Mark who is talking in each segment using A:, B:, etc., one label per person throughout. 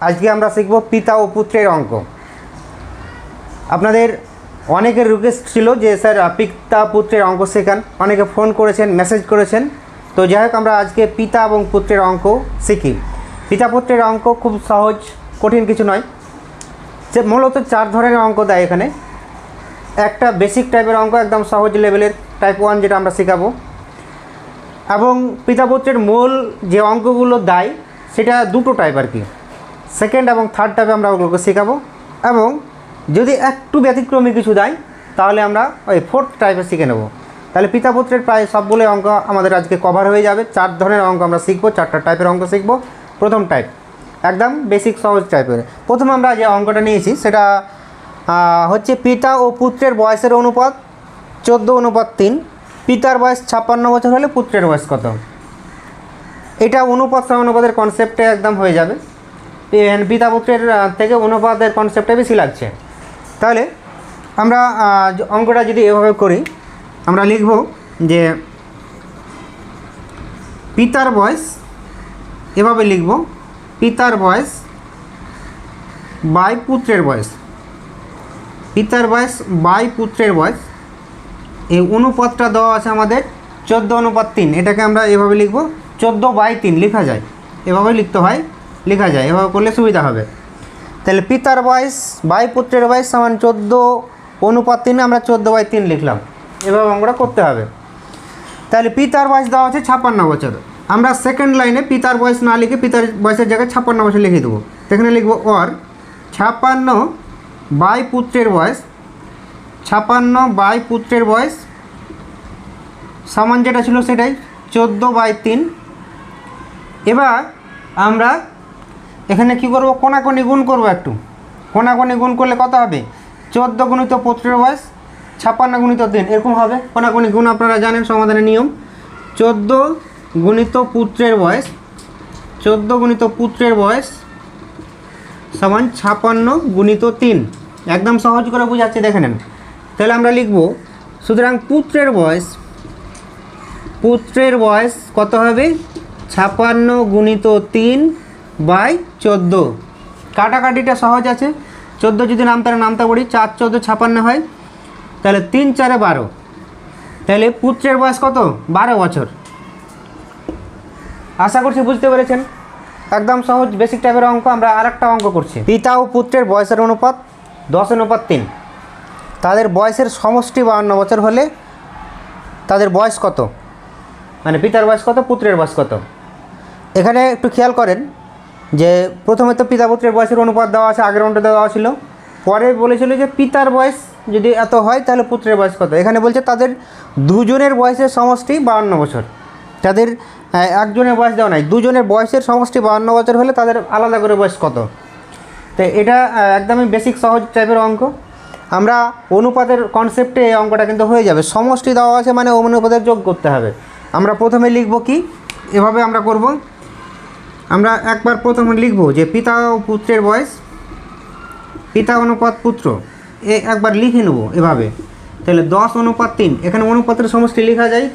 A: আজকে আমরা শিখব পিতা ও পুত্রের অঙ্ক। আপনাদের অনেকের রিকোয়েস্ট ছিল যে, স্যার, পিতা পুত্রের অঙ্ক শেখান। অনেকে ফোন করেছেন মেসেজ করেছেন। তো যাই হোক, আমরা আজকে পিতা এবং পুত্রের অঙ্ক শিখি। পিতা পুত্রের অঙ্ক খুব সহজ, কঠিন কিছু নয়। যে মূলত চার ধরনের অঙ্ক দেয় এখানে। একটা বেসিক টাইপের অঙ্ক, একদম সহজ লেভেলের টাইপ ওয়ান যেটা আমরা শেখাবো। এবং পিতা পুত্রের মূল যে অঙ্কগুলো দেয়, সেটা দুটো টাইপ আর কি। সেকেন্ড এবং থার্ড টাইপে আমরা ওগুলোকে শেখাবো। এবং যদি একটু ব্যতিক্রমী কিছু দেয় তাহলে আমরা ওই ফোর্থ টাইপে শিখে নেব। তাহলে পিতা পুত্রের প্রায় সবগুলো অঙ্ক আমাদের আজকে কভার হয়ে যাবে। চার ধরনের অঙ্ক আমরা শিখব, চারটা টাইপের অঙ্ক শিখব। প্রথম টাইপ একদম বেসিক সহজ টাইপের প্রথম আমরা যে অঙ্কটা নিয়েছি, সেটা হচ্ছে পিতা ও পুত্রের বয়সের অনুপাত, চোদ্দ অনুপাত তিন। পিতার বয়স ছাপ্পান্ন বছর হলে পুত্রের বয়স কত? এটা অনুপাত সমানুপাতের কনসেপ্টে একদম হয়ে যাবে। এ- পিতা পুত্রের আহ, থেকে অনুপাতের কনসেপ্টে বেশি লাগছে। তাহলে আমরা অঙ্কটা যদি এভাবে করি আমরা লিখব যে পিতার বয়স এভাবে লিখব পিতার বয়স বাই পুত্রের বয়স। পিতার বয়স বাই পুত্রের বয়স এই অনুপাতটা দেওয়া আছে আমাদের চোদ্দ অনুপাত তিন। এটাকে আমরা এভাবে লিখব চোদ্দ বাই তিন লেখা যায়। এভাবে লিখতে হয় লেখা যায়, এভাবে করলে সুবিধা হবে। তাহলে পিতার বয়স বাই পুত্রের বয়স সমান চোদ্দ, অনুপাত তিনে, আমরা চোদ্দ বাই তিন লিখলাম। এভাবে আমরা করতে হবে। তাহলে পিতার বয়স দেওয়া আছে ছাপ্পান্ন বছর। আমরা সেকেন্ড লাইনে পিতার বয়স না লিখে পিতার বয়সের জায়গায় ছাপ্পান্ন বছর লিখে দেবো। সেখানে লিখব অর ছাপ্পান্ন বাই পুত্রের বয়স, ছাপ্পান্ন বাই পুত্রের বয়স সমান যেটা ছিল সেটাই চোদ্দ বাই তিন। এবার আমরা এখানে কি করব? কোনাকোনি গুণ করব একটু। কোনাকোনি গুণ করলে কত হবে? চোদ্দ গুণিত পুত্রের বয়স, ছাপ্পান্ন গুণিত তিন। এরকম হবে? কোনাকোনি গুণ আপনারা জানেন, সমাধানের নিয়ম। চোদ্দ গুণিত পুত্রের বয়স, চোদ্দ গুণিত পুত্রের বয়স সমান ছাপান্ন গুণিত তিন। একদম সহজ করে বুঝাচ্ছি, দেখে নেন। তাহলে আমরা লিখব, সুতরাং পুত্রের বয়স পুত্রের বয়স কত হবে? ছাপান্ন গুণিত তিন বাই চোদ্দ। কাটাকাটিটা সহজ আছে। চোদ্দ যদি নামতারে নামতা পড়ি, চার চোদ্দ ছাপান্ন হয়। তাহলে তিন চারে বারো। তাহলে পুত্রের বয়স কত? বারো বছর। আশা করছি বুঝতে পেরেছেন। একদম সহজ বেসিক টাইপের অঙ্ক, আমরা আরেকটা অঙ্ক করছি। পিতা ও পুত্রের বয়সের অনুপাত দশ অনুপাত তিন। তাদের বয়সের সমষ্টি বাহান্ন বছর হলে তাদের বয়স কত? মানে পিতার বয়স কত, পুত্রের বয়স কত? এখানে একটু খেয়াল করেন। যে প্রথমে তো পিতা পুত্রের বয়সের অনুপাত দেওয়া আছে, আগের অঙ্কটা দেওয়া ছিল। পরে বলেছিল যে পিতার বয়স যদি এত হয়, তাহলে পুত্রের বয়স কত? এখানে বলছে তাদের দুজনের বয়সের সমষ্টি বাহান্ন বছর। তাদের একজনের বয়স দেওয়া নাই, দুজনের বয়সের সমষ্টি বাহান্ন বছর হলে তাদের আলাদা করে বয়স কত? তো এটা একদমই বেসিক সহজ টাইপের অঙ্ক। আমরা অনুপাতের কনসেপ্টে এই অঙ্কটা কিন্তু হয়ে যাবে। সমষ্টি দেওয়া আছে মানে অনুপাতের যোগ করতে হবে। আমরা প্রথমে লিখব কি? এভাবে আমরা করব। আমরা একবার প্রথমে লিখব যে পিতা ও পুত্রের বয়স, পিতা অনুপাত পুত্র। এ একবার লিখে নেব এভাবে। তাহলে দশ অনুপাত তিন, এখানে অনুপাতের সমষ্টি লেখা যায়,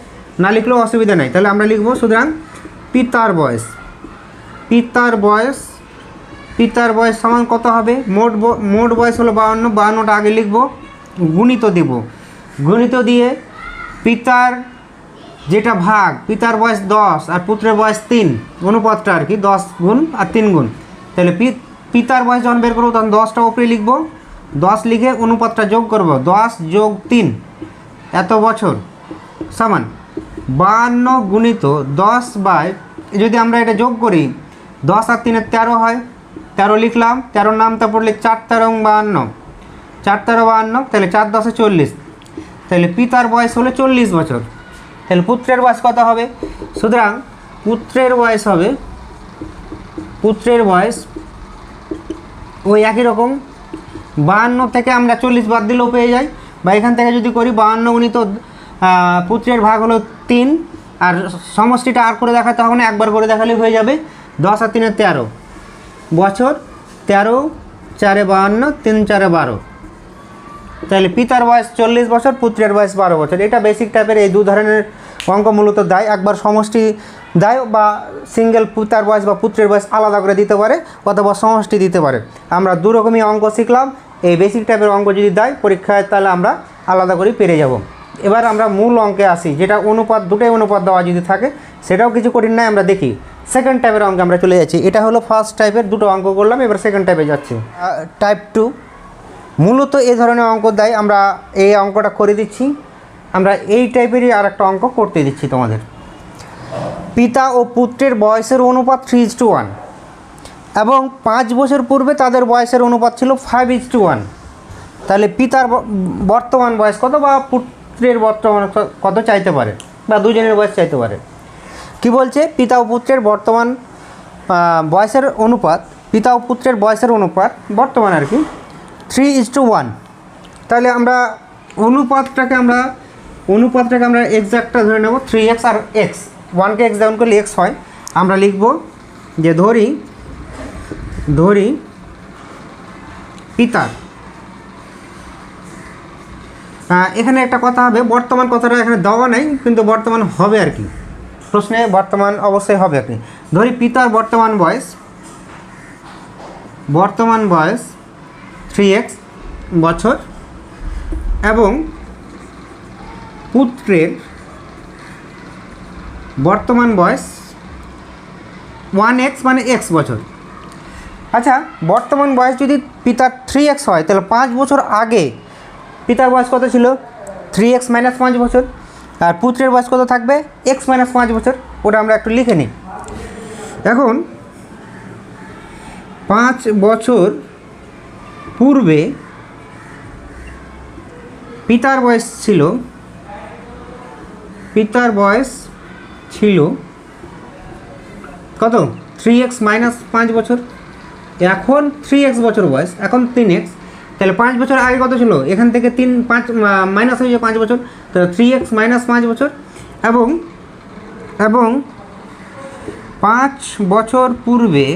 A: না লিখলেও অসুবিধা নাই। তাহলে আমরা লিখব সুতরাং পিতার বয়স। পিতার বয়স পিতার বয়স সমান কত হবে? মোট মোট বয়স হলো বাউন্ন, বাউন্নটা আগে লিখব, গুণিত দেব। গুণিত দিয়ে পিতার যেটা ভাগ, পিতার বয়স দশ আর পুত্রের বয়স তিন অনুপাতটা আর কি? দশ গুণ আর তিন গুণ। তাহলে পিতার বয়স যখন বের করব, তখন দশটা উপরে লিখব। দশ লিখে অনুপাতটা যোগ করব। দশ যোগ তিন, এত বছর। সমান। বাহান্ন গুণিত দশ বাই, যদি আমরা এটা যোগ করি, দশ আর তিনের তেরো হয়, তেরো লিখলাম, তেরোর নামটা পড়লে চার তেরো বাহান্ন। চার তেরো, বাহান্ন, তাহলে চার দশে চল্লিশ। তাহলে পিতার বয়স হলো চল্লিশ বছর। তাহলে পুত্রের বয়স কত হবে? সুতরাং পুত্রের বয়স হবে, পুত্রের বয়স ওই একই রকম। বাহান্ন থেকে আমরা চল্লিশ বাদ দিলেও পেয়ে যাই। বা এখান থেকে যদি করি বাহান্ন গুণিত পুত্রের ভাগ হলো তিন। আর সমষ্টিটা আর করে দেখাতে হবে না, একবার করে দেখালেই হয়ে যাবে। দশ আর তিনের তেরো। বছর তেরো, চারে বাহান্ন, তিন চারে বারো। তাহলে পিতার বয়স চল্লিশ বছর, পুত্রের বয়স বারো বছর। এটা বেসিক টাইপের এই দু ধরনের অঙ্ক মূলত দেয়। একবার সমষ্টি দেয় বা সিঙ্গেল পিতার বয়স বা পুত্রের বয়স আলাদা করে দিতে পারে অথবা সমষ্টি দিতে পারে। আমরা দু রকমই অঙ্ক শিখলাম। এই বেসিক টাইপের অঙ্ক যদি দেয়, পরীক্ষায় তাহলে আমরা আলাদা করে পেরে যাব। এবার আমরা মূল অঙ্কে আসি, যেটা অনুপাত, দুটোই অনুপাত দেওয়া যদি থাকে, সেটাও কিছু কঠিন নয় আমরা দেখি। সেকেন্ড টাইপের অঙ্কে আমরা চলে যাচ্ছি। এটা হলো ফার্স্ট টাইপের দুটো অঙ্ক করলাম, এবার সেকেন্ড টাইপে যাচ্ছি। টাইপ টু মূলত এই ধরনের অঙ্ক দেয় আমরা এই অঙ্কটা করে দিচ্ছি। আমরা এই টাইপেরই আর একটা অঙ্ক করতে দিচ্ছি তোমাদের। পিতা ও পুত্রের বয়সের অনুপাত থ্রি ইজ টু ওয়ান এবং পাঁচ বছর পূর্বে তাদের বয়সের অনুপাত ছিল ফাইভ ইজ টু ওয়ান তাহলে পিতার বর্তমান বয়স কত বা পুত্রের বর্তমান কত চাইতে পারে? বা দুজনের বয়স চাইতে পারে। কি বলছে? পিতা ও পুত্রের বর্তমান বয়সের অনুপাত, পিতা ও পুত্রের বয়সের অনুপাত বর্তমান আর কি। থ্রি ইজ টু ওয়ান তাহলে আমরা অনুপাতটাকে আমরা অনুপাতটাকে আমরা এক্সাক্টটা ধরে নেব থ্রি এক্স আর এক্স ওয়ানকে এক্স ডাউন করলে এক্স হয়। আমরা লিখব যে ধরি ধরি পিতার। এখানে একটা কথা হবে, বর্তমান কথাটা এখানে দেওয়া নেই, কিন্তু বর্তমান হবে আর কি। প্রশ্নে বর্তমান অবশ্যই হবে আর কি। ধরি পিতার বর্তমান বয়স বর্তমান বয়স থ্রি এক্স বছর এবং পুত্রের বর্তমান বয়স ওয়ান এক্স মানে এক্স বছর। আচ্ছা বর্তমান বয়স যদি পিতার থ্রি এক্স হয়, তাহলে পাঁচ বছর আগে পিতার বয়স কত ছিল? থ্রি এক্স মাইনাস পাঁচ বছর। আর পুত্রের বয়স কত থাকবে? এক্স মাইনাস পাঁচ বছর। ওটা আমরা একটু লিখে নিই। এখন পাঁচ বছর পূর্বে পিতার বয়স ছিল, পিতার বয়স ছিল কত? থ্রি এক্স মাইনাস পাঁচ বছর। এখন থ্রি এক্স বছর বয়স, এখন তিন এক্স তাহলে পাঁচ বছর আগে কত ছিল? এখান থেকে তিন, পাঁচ মাইনাস হয়ে যায় পাঁচ বছর। তো থ্রি এক্স মাইনাস পাঁচ বছর। এবং এবং পাঁচ বছর পূর্বে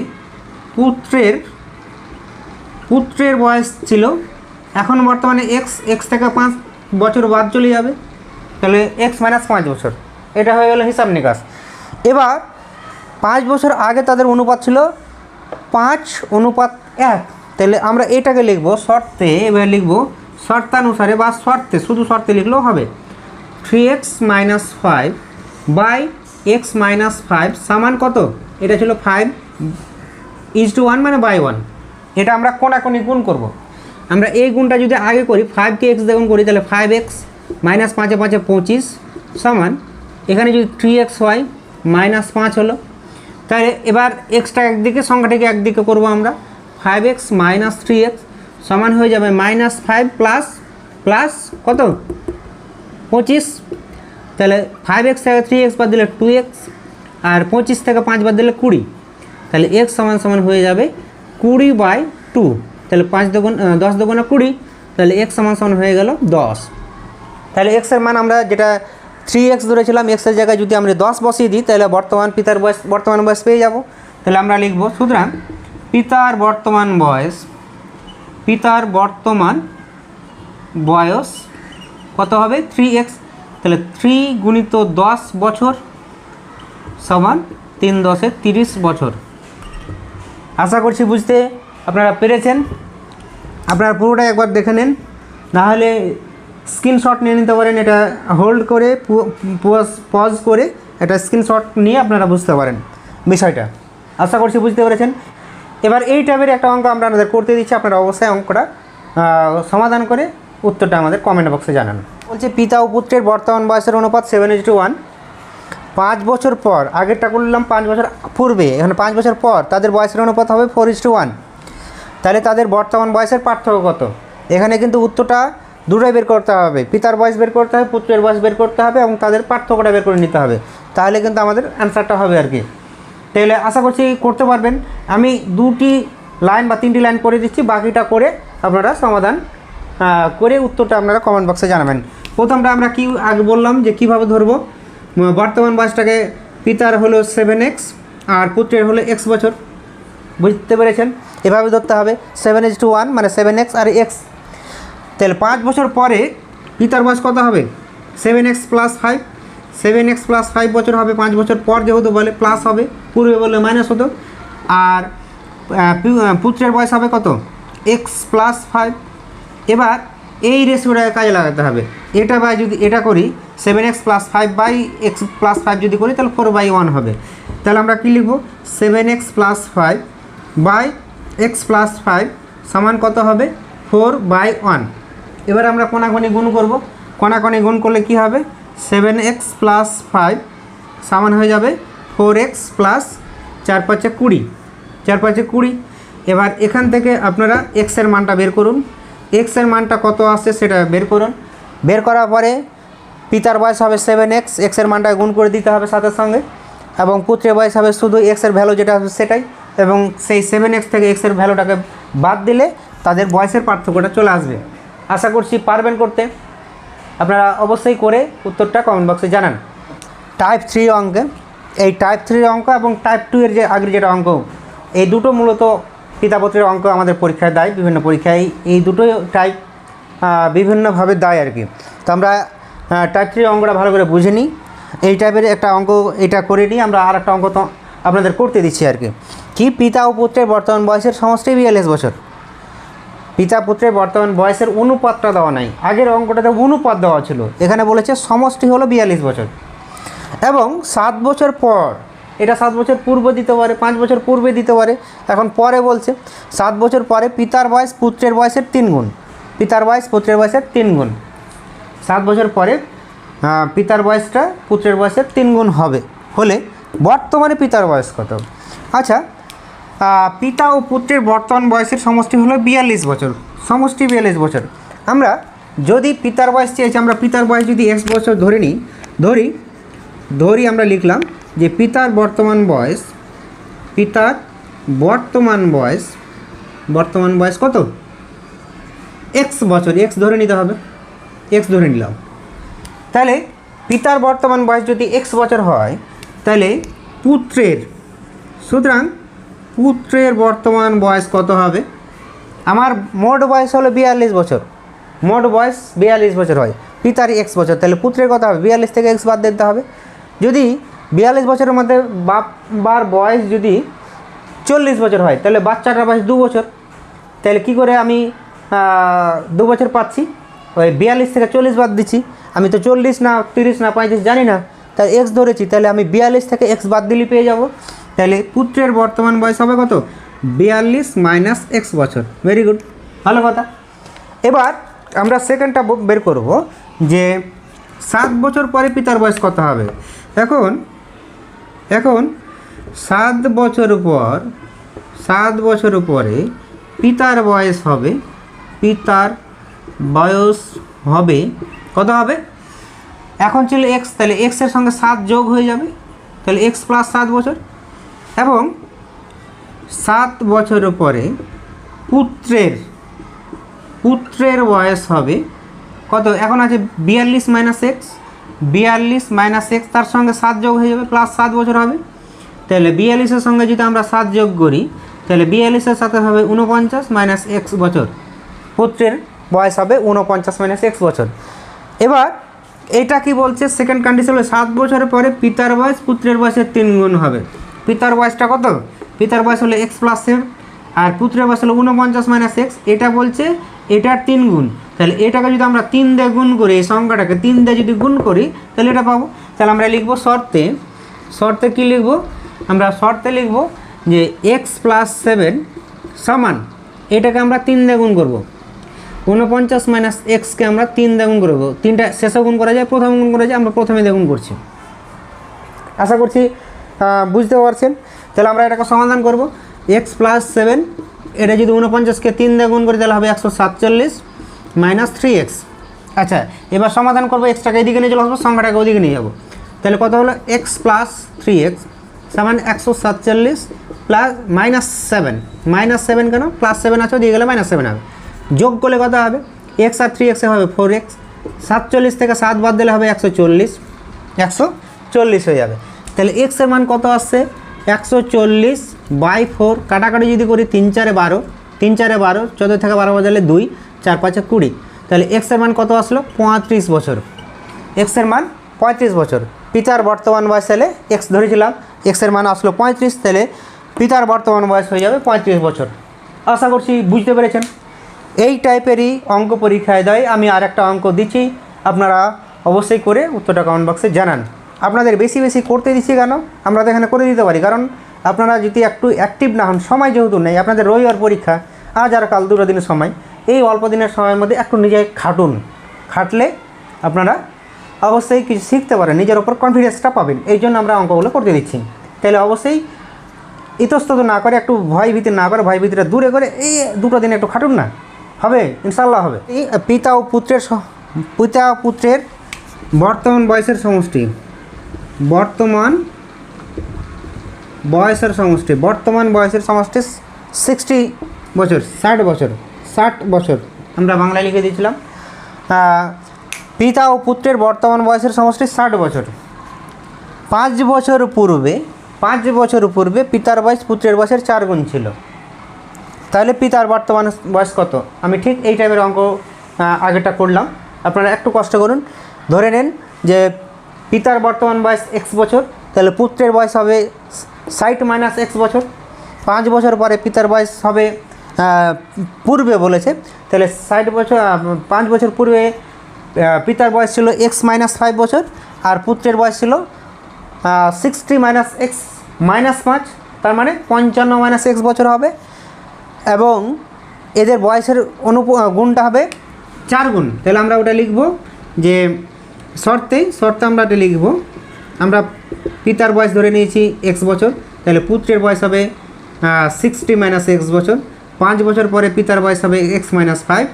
A: পুত্রের পুত্রের বয়স ছিল। এখন বর্তমানে এক্স এক্স থেকে পাঁচ বছর বাদ চলে যাবে। তাহলে এক্স মাইনাস পাঁচ বছর। এটা হয়ে গেল হিসাব নিকাশ। এবার পাঁচ বছর আগে তাদের অনুপাত ছিল পাঁচ অনুপাত এক। তাহলে আমরা এটাকে লিখব শর্তে, এবার লিখব শর্তানুসারে বা শর্তে, শুধু শর্তে লিখলেও হবে। Three x minus five by x minus five সমান কত? এটা ছিল ফাইভ ইজ টু ওয়ান মানে বাই ওয়ান এটা আমরা কোনাকুনি গুণ করব। আমরা এই গুণটা যদি আগে করি ফাইভকে এক্স গুণ করি, তাহলে ফাইভ এক্স মাইনাস পাঁচে পাঁচে পঁচিশ সমান, এখানে যদি থ্রি এক্স হয় মাইনাস পাঁচ হলো। তাহলে এবার এক্সটা একদিকে, সংখ্যাটাকে একদিকে করব আমরা। Five x minus three x সমান হয়ে যাবে মাইনাস ফাইভ প্লাস প্লাস কত? পঁচিশ। তাহলে ফাইভ এক্স থেকে থ্রি এক্স বাদ দিলে টু এক্স আর পঁচিশ থেকে পাঁচ বাদ দিলে কুড়ি। তাহলে এক্স সমান সমান হয়ে যাবে কুড়ি বাই টু। তাহলে পাঁচ দোগুণ দশ দোগুণে কুড়ি, তাহলে এক্স সমান সমান হয়ে গেল দশ। তাহলে এক্সের মান আমরা যেটা থ্রি এক্স ধরেছিলাম এক্সের জায়গায় যদি আমরা দশ বসিয়ে দিই, তাহলে বর্তমান পিতার বয়স, বর্তমান বয়স পেয়ে যাব। তাহলে আমরা লিখব, সুতরাং পিতার বর্তমান বয়স, পিতার বর্তমান বয়স কত হবে? থ্রি এক্স তাহলে থ্রি গুণিত দশ বছর সমান তিন দশে তিরিশ বছর। আশা করছি বুঝতে আপনারা পেরেছেন। আপনারা পুরোটাই একবার দেখে নেন। নাহলে স্ক্রিনশট নিয়ে নিতে পারেন, এটা হোল্ড করে পজ করে এটা স্ক্রিনশট নিয়ে আপনারা বুঝতে পারেন বিষয়টা। আশা করছি বুঝতে পেরেছেন। এবার এই টাইপের একটা অঙ্ক আমরা আপনাদের করতে দিচ্ছি, আপনারা অবশ্যই অঙ্কটা সমাধান করে উত্তরটা আমাদের কমেন্ট বক্সে জানান। বলছে, পিতা ও পুত্রের বর্তমান বয়সের অনুপাত সেভেন ইজ টু ওয়ান পাঁচ বছর পর, আগেরটা করলাম পাঁচ বছর পূর্বে, এখানে পাঁচ বছর পর, তাদের বয়সের অনুপাত হবে ফোর ইস টু ওয়ান তাহলে তাদের বর্তমান বয়সের পার্থক্য কত? এখানে কিন্তু উত্তরটা দুটোই বের করতে হবে। পিতার বয়স বের করতে হবে, পুত্রের বয়স বের করতে হবে এবং তাদের পার্থক্যটা বের করে নিতে হবে। তাহলে কিন্তু আমাদের অ্যান্সারটা হবে আর কি। তাহলে আশা করছি করতে পারবেন। আমি দুটি লাইন বা তিনটি লাইন করে দিচ্ছি, বাকিটা করে আপনারা সমাধান করে উত্তরটা আপনারা কমেন্ট বক্সে জানাবেন। প্রথমটা আমরা কি আগে বললাম যে কীভাবে ধরবো? বর্তমান বয়সটাকে পিতার হলো সেভেন এক্স আর পুত্রের হলো এক্স বছর। বুঝতে পেরেছেন? এভাবে ধরতে হবে। সেভেন ইজ টু ওয়ান মানে সেভেন এক্স আর এক্স তাহলে পাঁচ বছর পরে পিতার বয়স কত হবে? Seven x plus five seven x plus five বছর হবে, পাঁচ বছর পর যেহেতু বলে প্লাস হবে, পূর্বে বললে মাইনাস হতো। আর পুত্রের বয়স হবে কত? এক্স প্লাস ফাইভ এবার এই রেশিওটাকে কাজে লাগাতে হবে। এটা বাই যদি এটা করি seven x plus five by x plus five যদি করি, তাহলে ফোর বাই ওয়ান হবে। তাহলে আমরা কী লিখব? Seven x plus five by x plus five সমান কত হবে? ফোর বাই ওয়ান এবার আমরা কোনাকোনি গুণ করব। কোনাকোনি গুণ করলে কি হবে? সেভেন এক্স প্লাস ফাইভ সমান হয়ে যাবে ফোর এক্স প্লাস চার পাঁচে কুড়ি। চার পাঁচে কুড়ি। এবার এখান থেকে আপনারা এক্সের মানটা বের করুন। এক্সের মানটা কত আসছে সেটা বের করুন। বের করার পরে পিতার বয়স হবে সেভেন এক্স এক্সের মানটা গুণ করে দিতে হবে সাথের সঙ্গে এবং পুত্রের বয়স হবে শুধু এক্সের ভ্যালু যেটা হবে সেটাই এবং সেই সেভেন এক্স থেকে এক্সের ভ্যালুটাকে বাদ দিলে তাদের বয়সের পার্থক্যটা চলে আসবে। আশা করছি পারবেন করতে। আপনারা অবশ্যই করে উত্তরটা কমেন্ট বক্সে জানান। টাইপ থ্রি অঙ্কে, এই টাইপ থ্রির অঙ্ক এবং টাইপ টু এর যে আগের যেটা অঙ্ক, এই দুটো মূলত পিতাপত্রের অঙ্ক আমাদের পরীক্ষায় দেয়, বিভিন্ন পরীক্ষায় এই দুটো টাইপ বিভিন্নভাবে দেয় আর কি। তো আমরা টাইপ থ্রির অঙ্কটা ভালো করে বুঝে নিই। এই টাইপের একটা অঙ্ক এটা করে নিই, আমরা আর একটা অঙ্ক তো আপনাদের করতে দিচ্ছি আর কি। কি পিতা ও পুত্রের বর্তমান বয়সের সমষ্টি বিয়াল্লিশ বছর? পিতা পুত্রের বর্তমান বয়সের অনুপাতটা দেওয়া নাই। আগের অঙ্কটাতে অনুপাত দেওয়া ছিল। এখানে বলেছে সমষ্টি হলো বিয়াল্লিশ বছর। এবং সাত বছর পর এটা সাত বছর পূর্বে দিতে পারে, পাঁচ বছর পূর্বে দিতে পারে, এখন পরে বলছে, সাত বছর পরে পিতার বয়স পুত্রের বয়সের তিন গুণ, পিতার বয়স পুত্রের বয়সের তিন গুণ, সাত বছর পরে পিতার বয়সটা পুত্রের বয়সের তিন গুণ হবে, হলে বর্তমানে পিতার বয়স কত? আচ্ছা পিতা ও পুত্রের বর্তমান বয়সের সমষ্টি হলো বিয়াল্লিশ বছর, সমষ্টি বিয়াল্লিশ বছর। আমরা যদি পিতার বয়স চেয়েছি, আমরা পিতার বয়স যদি এক্স বছর ধরে নিই, ধরি ধরি আমরা লিখলাম যে পিতার বর্তমান বয়স, পিতার বর্তমান বয়স বর্তমান বয়স কত? এক্স বছর এক্স ধরে নিতে হবে এক্স ধরে নিলাম। তাহলে পিতার বর্তমান বয়স যদি এক্স বছর হয়, তাহলে পুত্রের, সুতরাং পুত্রের বর্তমান বয়স কত হবে? আমার মোট বয়স হলো বিয়াল্লিশ বছর। মোট বয়স বিয়াল্লিশ বছর হয়। পিতার এক্স বছর, তাহলে পুত্রের কত হবে? বিয়াল্লিশ থেকে এক্স বাদ দিতে হবে। যদি বিয়াল্লিশ বছরের মধ্যে বাপ বার বয়স যদি চল্লিশ বছর হয়, তাহলে বাচ্চাটার বয়স দু বছর। তাহলে কি করে আমি দু বছর পাচ্ছি? ওই বিয়াল্লিশ থেকে চল্লিশ বাদ দিচ্ছি। আমি তো চল্লিশ না, তিরিশ না, পঁয়ত্রিশ জানি না। তাই এক্স ধরেছি, তাহলে আমি বিয়াল্লিশ থেকে এক্স বাদ দিলে পেয়ে যাব। তাহলে পুত্রের বর্তমান বয়স হবে কত? বিয়াল্লিশ মাইনাস এক্স বছর। ভেরি গুড ভালো কথা। এবার আমরা সেকেন্ডটা বের করব যে সাত বছর পরে পিতার বয়স কত হবে? এখন এখন সাত বছর পর, সাত বছর পরে পিতার বয়স হবে, পিতার বয়স হবে, কত হবে? এখন ছিল এক্স তাহলে এক্সের সঙ্গে সাত যোগ হয়ে যাবে, তাহলে এক্স প্লাস সাত বছর। এবং সাত বছর পরে পুত্রের পুত্রের বয়স হবে কত? এখন আছে বিয়াল্লিশ মাইনাস এক্স বিয়াল্লিশ মাইনাস এক্স তার সঙ্গে সাত যোগ হয়ে যাবে প্লাস সাত বছর হবে। তাহলে বিয়াল্লিশের সঙ্গে যদি আমরা সাত যোগ করি, তাহলে বিয়াল্লিশের সাথে হবে উনপঞ্চাশ মাইনাস এক্স বছর। পুত্রের বয়স হবে উনপঞ্চাশ মাইনাস এক্স বছর। এবার এটা কি বলছে? সেকেন্ড কন্ডিশন হলো সাত বছরের পরে পিতার বয়স, পুত্রের বয়সের তিন গুণ হবে। পিতার বয়সটা কত? পিতার বয়স হলো এক্স প্লাস সেভেন আর পুত্রের বয়স হলো উনপঞ্চাশ মাইনাস এক্স। এটা বলছে এটার তিন গুণ। তাহলে এটাকে যদি আমরা তিন দিয়ে গুণ করি, এই সংখ্যাটাকে তিন দিয়ে যদি গুণ করি, তাহলে এটা পাবো। তাহলে আমরা লিখব শর্তে। শর্তে কি লিখব? আমরা শর্তে লিখব যে এক্স প্লাস সেভেন সমান এটাকে আমরা তিন দিয়ে গুণ করব। উনপঞ্চাশ মাইনাস এক্সকে আমরা তিন দিয়ে গুণ করব। তিনটা শেষে গুণ করা যায়, প্রথমে গুণ করা যায়, আমরা প্রথমে দিয়ে গুণ করছি। আশা করছি বুঝতে পারছেন? তাহলে আমরা এটাকে সমাধান করব। এক্স প্লাস সেভেন এটা যদি উনপঞ্চাশকে তিন দিয়ে গুণ করি, তাহলে হবে একশো সাতচল্লিশ মাইনাস থ্রি এক্স। আচ্ছা এবার সমাধান করব এক্সটাকে এদিকে নিয়ে চলে আসব, সংখ্যাটাকে ওদিকে নিয়ে যাব। তাহলে কত হলো? এক্স প্লাস থ্রি এক্স সমান একশো সাতচল্লিশ plus minus seven minus seven কেন? প্লাস সেভেন আছে দিয়ে গেলে মাইনাস সেভেন হবে। যোগ করলে কত হবে? এক্স আর থ্রি এক্সে হবে ফোর এক্স। সাতচল্লিশ থেকে সাত বাদ দিলে হবে একশো চল্লিশ। একশো চল্লিশ হয়ে যাবে। তাহলে এক্সের মান কত আসছে? একশো চল্লিশ বাই ফোর, কাটাকাটি যদি করি তিন চারে বারো, তিন চারে বারো, চোদ্দ থেকে বারো বাজালে দুই, চার পাঁচে কুড়ি। তাহলে এক্সের মান কত আসলো? পঁয়ত্রিশ বছর। এক্সের মান পঁয়ত্রিশ বছর। পিতার বর্তমান বয়স তাহলে এক্স ধরেছিলাম এক্সের মান আসলো পঁয়ত্রিশ, তাহলে পিতার বর্তমান বয়স হয়ে যাবে পঁয়ত্রিশ বছর। আশা করছি বুঝতে পেরেছেন? এই টাইপেরই অঙ্ক পরীক্ষায় দেয় আমি আর একটা অঙ্ক দিচ্ছি। আপনারা অবশ্যই করে উত্তরটা কমেন্ট বক্সে জানান। আপনাদের বেশি বেশি করতে দিচ্ছি কেন? আমরা তো এখানে করে দিতে পারি, কারণ আপনারা যদি একটু অ্যাক্টিভ না হন, সময় যেহেতু নেই, আপনাদের রবিবার পরীক্ষা, আজ আর কাল দুটো দিনের সময়, এই অল্প দিনের সময়ের মধ্যে একটু নিজে খাটুন। খাটলে আপনারা অবশ্যই কিছু শিখতে পারেন, নিজের ওপর কনফিডেন্সটা পাবেন। এই জন্য আমরা অঙ্কগুলো করতে দিচ্ছি। তাহলে অবশ্যই ইতস্তত না করে, একটু ভয় ভীতি না করে, ভয় ভীতিটা দূরে করে, এই দুটো দিন একটু খাটুন না। হবে? ইনশাল্লাহ হবে। এই পিতা ও পুত্রের পিতা ও পুত্রের বর্তমান বয়সের সমষ্টি। বর্তমান বয়সের সমষ্টি বর্তমান বয়সের সমষ্টি সিক্সটি বছর ষাট বছর ষাট বছর। আমরা বাংলায় লিখে দিয়েছিলাম। পিতা ও পুত্রের বর্তমান বয়সের সমষ্টি ষাট বছর। পাঁচ বছর পূর্বে পাঁচ বছর পূর্বে পিতার বয়স পুত্রের বয়সের চার গুণ ছিল। তাহলে পিতার বর্তমান বয়স কত? আমি ঠিক এই টাইপের অঙ্ক আহ, আগেরটা করলাম। আপনারা একটু কষ্ট করুন। ধরে নেন যে পিতার বর্তমান বয়স এক্স বছর তাহলে পুত্রের বয়স হবে ষাট মাইনাস এক্স বছর। পাঁচ বছর পরে পিতার বয়স হবে পূর্বে বলেছে। তাহলে ষাট বছর পাঁচ বছর পূর্বে পিতার বয়স ছিল এক্স মাইনাস ফাইভ বছর, আর পুত্রের বয়স ছিল সিক্সটি মাইনাস এক্স মাইনাস পাঁচ, তার মানে পঞ্চান্ন মাইনাস এক্স বছর হবে। এবং এদের বয়সের অনুপ গুণটা হবে চার গুণ। তাহলে আমরা ওটা লিখব যে শর্তে শর্তে আমরা এটা লিখব। আমরা পিতার বয়স ধরে নিয়েছি এক্স বছর, তাহলে পুত্রের বয়স হবে সিক্সটি মাইনাস এক্স বছর, পাঁচ বছর পরে পিতার বয়স হবে এক্স মাইনাস ফাইভ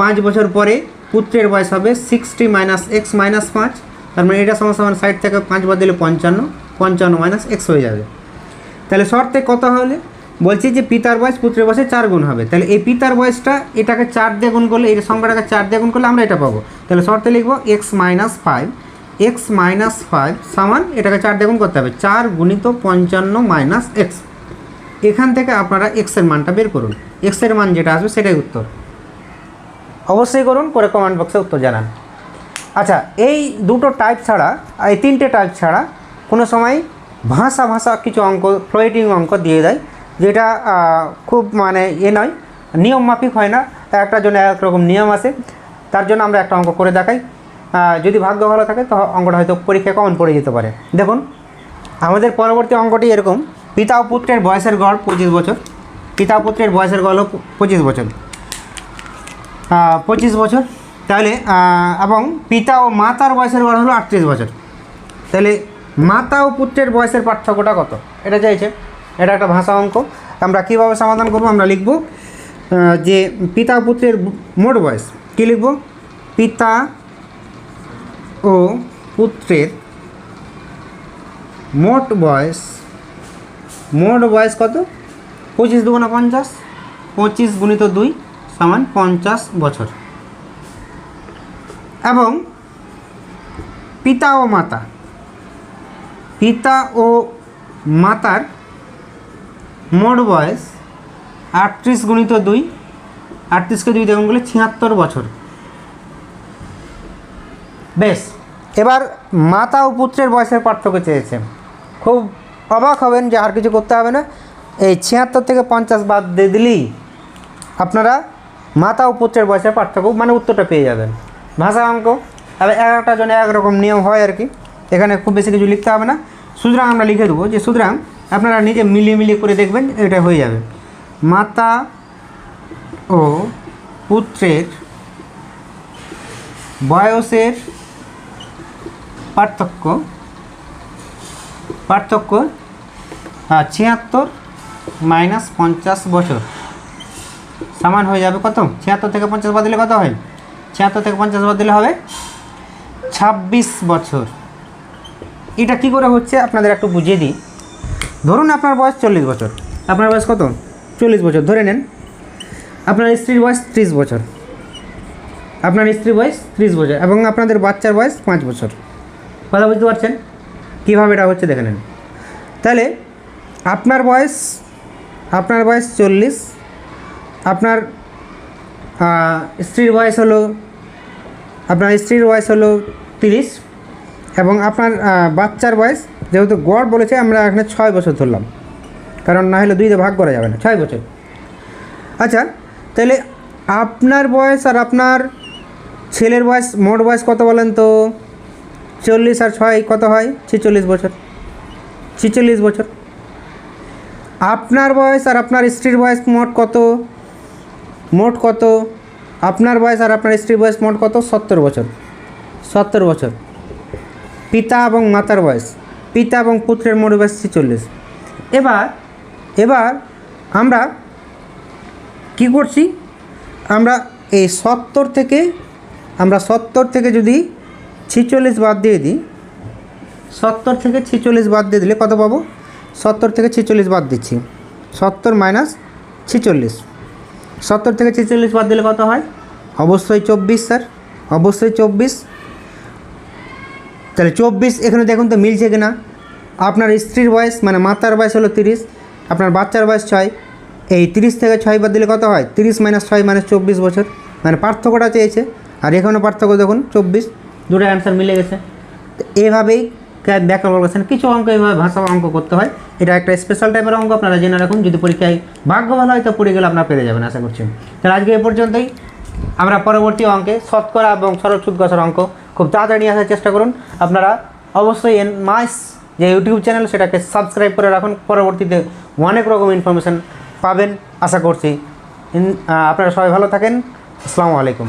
A: পাঁচ বছর পরে পুত্রের বয়স হবে সিক্সটি মাইনাস এক্স মাইনাস পাঁচ, তার মানে এটা সমান সমান সাইড থেকে পাঁচ বাদ দিলে পঞ্চান্ন পঞ্চান্ন মাইনাস এক্স হয়ে যাবে। তাহলে শর্তে কত হলে? বলছি যে পিতার বয়স পুত্রের বয়সে চার গুণ হবে, তাহলে এই পিতার বয়সটা এটাকে চার দিয়ে গুণ করলে, এই সংখ্যাটাকে চার দিয়ে গুণ করলে আমরা এটা পাবো। তাহলে শর্তে লিখব x minus five x minus five সমান এটাকে চার দিয়ে গুণ করতে হবে। চার গুণিত পঞ্চান্ন মাইনাস এক্স এখান থেকে আপনারা এক্সের মানটা বের করুন। এক্সের মান যেটা আসবে সেটাই উত্তর। অবশ্যই করুন, করে কমেন্ট বক্সে উত্তর জানান। আচ্ছা এই দুটো টাইপ ছাড়া, এই তিনটে টাইপ ছাড়া কোনো সময় ভাষা ভাষা কিছু অঙ্ক ফ্লোয়েটিং অঙ্ক দিয়ে দেয়, যেটা খুব মানে এ নয়, নিয়ম মাফিক হয় না। একটা জন্য এক রকম নিয়ম আছে, তার জন্য আমরা একটা অঙ্ক করে দেখাই। যদি ভাগ্য ভালো থাকে, তো অঙ্কটা হয়তো পরীক্ষায় কমন পড়ে যেতে পারে। দেখুন, আমাদের পরবর্তী অঙ্কটি এরকম। পিতা ও পুত্রের বয়সের গড় পঁচিশ বছর। পিতা পুত্রের বয়সের গড় হলো পঁচিশ বছর। পঁচিশ বছর। তাহলে এবং পিতা ও মাতার বয়সের গড় হলো আটত্রিশ বছর। তাহলে, মাতা ও পুত্রের বয়সের পার্থক্যটা কত? এটা চাইছে। এটা একটা ভাষা অঙ্ক। আমরা কীভাবে সমাধান করব? আমরা লিখব যে পিতা পুত্রের মোট বয়স। কী লিখব? পিতা ও পুত্রের মোট বয়স মোট বয়স কত? পঁচিশ দুগুণা পঞ্চাশ, পঁচিশ গুণিত দুই সমান পঞ্চাশ বছর। এবং পিতা ও মাতা। পিতা ও মাতার মোট বয়স আটত্রিশ গুণিত দুই, আটত্রিশকে দুই দেখুন বলে ছিয়াত্তর বছর। বেশ, এবার মাতা ও পুত্রের বয়সের পার্থক্য চেয়েছে। খুব অবাক হবেন যে আর কিছু করতে হবে না। এই ছিয়াত্তর থেকে পঞ্চাশ বাদ দিয়ে দিলেই আপনারা মাতা ও পুত্রের বয়সের পার্থক্য মানে উত্তরটা পেয়ে যাবেন। ভাষা অঙ্ক তবে এক একটা জন্য এক রকম নিয়ম হয় আর কি। এখানে খুব বেশি কিছু লিখতে হবে না। সুতরাং আমরা লিখে দেবো যে সুতরাং আপনারা নিজে মিলিয়ে মিলিয়ে করে দেখবেন, এটা হয়ে যাবে। মাতা ও পুত্রের বয়সের পার্থক্য পার্থক্য ছিয়াত্তর মাইনাস পঞ্চাশ বছর। সমান হয়ে যাবে কত? ছিয়াত্তর থেকে পঞ্চাশ বাদ দিলে কত হয়? ছিয়াত্তর থেকে পঞ্চাশ বাদ দিলে হবে ছাব্বিশ বছর। এটা কি করে হচ্ছে? আপনাদের একটু বুঝিয়ে দিই। ধরুন আপনার বয়স চল্লিশ বছর। আপনার বয়স কত? চল্লিশ বছর। ধরে নেন, আপনার স্ত্রীর বয়স ত্রিশ বছর। আপনার স্ত্রীর বয়স ত্রিশ বছর এবং আপনাদের বাচ্চার বয়স পাঁচ বছর। কথা বুঝতে পারছেন? কীভাবে এটা হচ্ছে দেখে নেন। তাহলে, আপনার বয়স আপনার বয়স চল্লিশ, আপনার স্ত্রীর বয়স হলো, আপনার স্ত্রীর বয়স হলো তিরিশ, এবং আপনার বাচ্চার বয়স, যেহেতু গড় বলেছে, আমরা এখানে ছয় বছর ধরলাম। কারণ না হলে দুইতে ভাগ করা যাবে না, ছয় বছর। আচ্ছা তাহলে আপনার বয়স আর আপনার ছেলের বয়স, মোট বয়স কত বলেন তো? চল্লিশ আর ছয় কত হয়? ছেচল্লিশ বছর। ছেচল্লিশ বছর। আপনার বয়স আর আপনার স্ত্রীর বয়স মোট কত? মোট কত? আপনার বয়স আর আপনার স্ত্রীর বয়স মোট কত? সত্তর বছর। সত্তর বছর। পিতা এবং মাতার বয়স। পিতা এবং পুত্রের মোট বয়স ছেচল্লিশ। এবার এবার আমরা কি করছি? আমরা এই সত্তর থেকে, আমরা সত্তর থেকে যদি ছিচল্লিশ বাদ দিয়ে দিই। সত্তর থেকে ছিচল্লিশ বাদ দিয়ে দিলে কত পাবো? সত্তর থেকে ছিচল্লিশ বাদ দিচ্ছি। সত্তর মাইনাস ছিচল্লিশ। সত্তর থেকে ছেচল্লিশ বাদ দিলে কত হয়? অবশ্যই চব্বিশ, স্যার। অবশ্যই চব্বিশ। তাহলে চব্বিশ এখানে দেখুন তো মিলছে কিনা। আপনার স্ত্রীর বয়স মানে মাতার বয়স হলো তিরিশ, আপনার বাচ্চার বয়স ছয়। এই তিরিশ থেকে ছয় বাদ দিলে কত হয়? তিরিশ মাইনাস ছয় মাইনাস চব্বিশ বছর। মানে পার্থক্যটা চেয়েছে। আর এখানেও পার্থক্য দেখুন, চব্বিশ। দুটো অ্যান্সার মিলে গেছে। এভাবেই ক্যা- ব্যাখ্যা বলছেন কিছু অঙ্ক এইভাবে ভাষা অঙ্ক করতে হয়। এটা একটা স্পেশাল টাইপের অঙ্ক, আপনারা জেনে রাখুন। যদি পরীক্ষায় ভাগ্য ভালো হয়, তো পড়ে গেলে আপনারা পেরে যাবেন, আশা করছি। তাহলে আজকে এ পর্যন্তই। আমরা পরবর্তী অঙ্কে শতকরা এবং সরল গছার অঙ্ক খুব তাড়াতাড়ি আসার চেষ্টা করুন। আপনারা অবশ্যই এন মাইস যে ইউটিউব চ্যানেল সেটাকে সাবস্ক্রাইব করে রাখুন। পরবর্তীতে অনেক রকম ইনফরমেশান পাবেন, আশা করছি। আপনারা সবাই ভালো থাকেন। আসসালামু আলাইকুম।